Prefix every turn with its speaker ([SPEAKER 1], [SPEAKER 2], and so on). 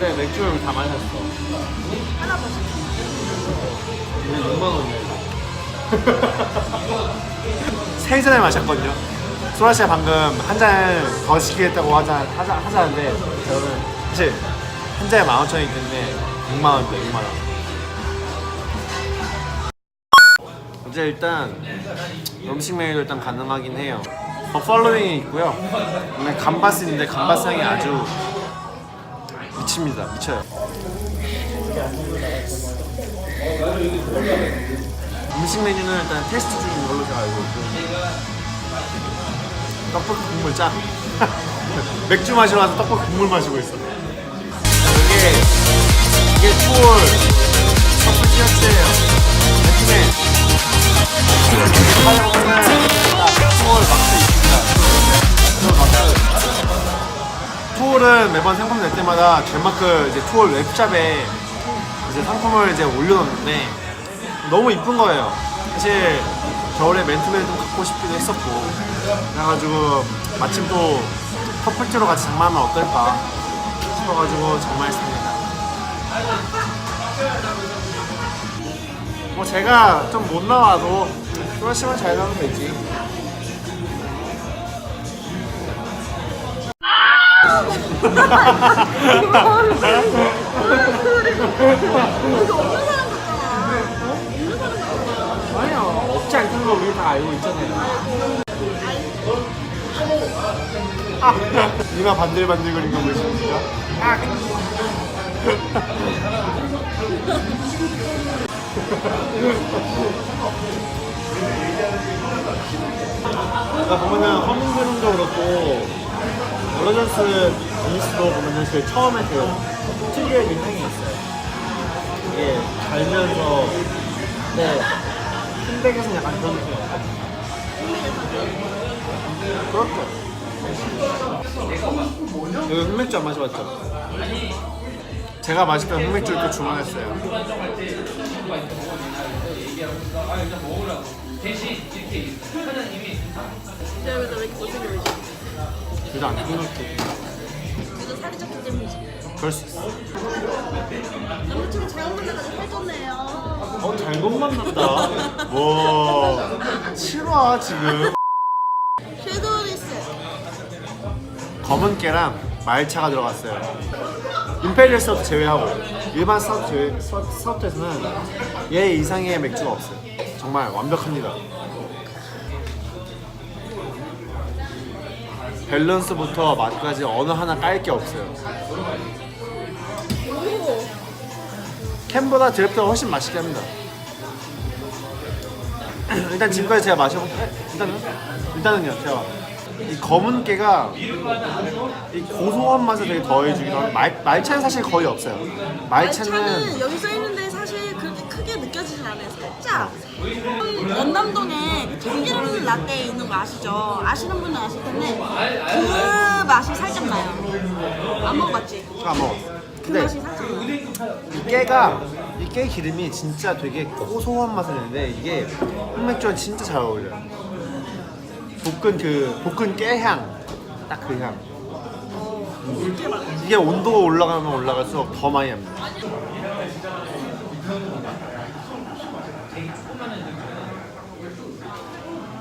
[SPEAKER 1] 맥주를 다 마셨어.
[SPEAKER 2] 하나 더 시켜.
[SPEAKER 1] 이게 6만 원이야. 세 잔을 마셨거든요. 소라 씨가 방금 한 잔 더 시키겠다고 하자, 하자, 하자는데 저는 사실 한 잔에 만 오천이기 때문에 6만 원입니다. 6만 원. 이제 일단 음식 메뉴도 일단 가능하긴 해요. 버팔로윙이 있고요. 그다음에 감바스 있는데 감바스 향이 아주 미칩니다. 미쳐요. 음식 메뉴는 일단 테스트 중인 걸로 제가 알고 있고. 떡볶이 국물 짱 맥주 마시러 와서 떡볶이 국물 마시고 있어. 이게 이게 투올 커플 티셔츠예요 투올은 매번 상품 낼 때마다 덴마크 이제 투올 웹샵에 이제 상품을 이제 올려놓는데 너무 이쁜 거예요. 사실 겨울에 맨투맨을 좀 갖고 싶기도 했었고 그래가지고 마침 또 커플티로 같이 장만하면 어떨까 싶어가지고 장만했습니다. 뭐 제가 좀 못 나와도 프로시만 잘 나오면 되지. 아니야 없지 않다는 거 우리 다 알고 있잖아요. 아, 이마 반들반들거리는 거 보이십니까? 아. 나 보면은 허밍그룹도 그렇고 어러전스 비스도 보면은 그 처음에 그 특유의 그 향이 있어요. 이게 달면서 네 흰백에서는 약간 그런 느낌이 없어요. 그렇죠. 여기 흑맥주 안 마셔봤죠? 제가 마시던 흑맥주를 또 주문했어요.
[SPEAKER 2] 왜 이렇게 못생겨지지?
[SPEAKER 1] 둘다 안 끊을게.
[SPEAKER 2] 살이 쪘기 때문이지.
[SPEAKER 1] 그럴 수 있어.
[SPEAKER 2] 아무튼 잘못 만나가지고 살쪘네요.
[SPEAKER 1] 어, 잘못 만난다. 와, 실화 지금.
[SPEAKER 2] 쉐도리스.
[SPEAKER 1] 검은 깨랑 말차가 들어갔어요. 임페리얼 스타트 제외하고 일반 스타트 제외, 스타- 스타트에서는 얘 이상의 맥주가 없어요. 정말 완벽합니다. 밸런스부터 맛까지 어느 하나 깔 게 없어요.
[SPEAKER 2] 오.
[SPEAKER 1] 캔보다 드랩트가 훨씬 맛있게 합니다. 일단 지금까지 제가 마셔본 일단은 일단은요 제가 이 검은 깨가 이 고소한 맛을 되게 더해주기도 하고 말, 말차는 사실 거의 없어요. 말차는
[SPEAKER 2] 말차는 여기 써 있는데 사실 느껴지진 않아요. 살짝. 연남동에 참기름 라떼 있는 거 아시죠? 아시는 분은 아실 텐데 그 맛이 살짝 나요. 안 먹어봤지?
[SPEAKER 1] 안 먹었어.
[SPEAKER 2] 그
[SPEAKER 1] 근데
[SPEAKER 2] 맛이 살짝 나요.
[SPEAKER 1] 이 깨가 이 깨 기름이 진짜 되게 고소한 맛을 내는데 이게 흑맥주랑 진짜 잘 어울려요. 볶은 그 볶은 깨향 딱 그 향. 이게 온도가 올라가면 올라갈수록 더 많이 납니다. 되게 해도 되는 거예요.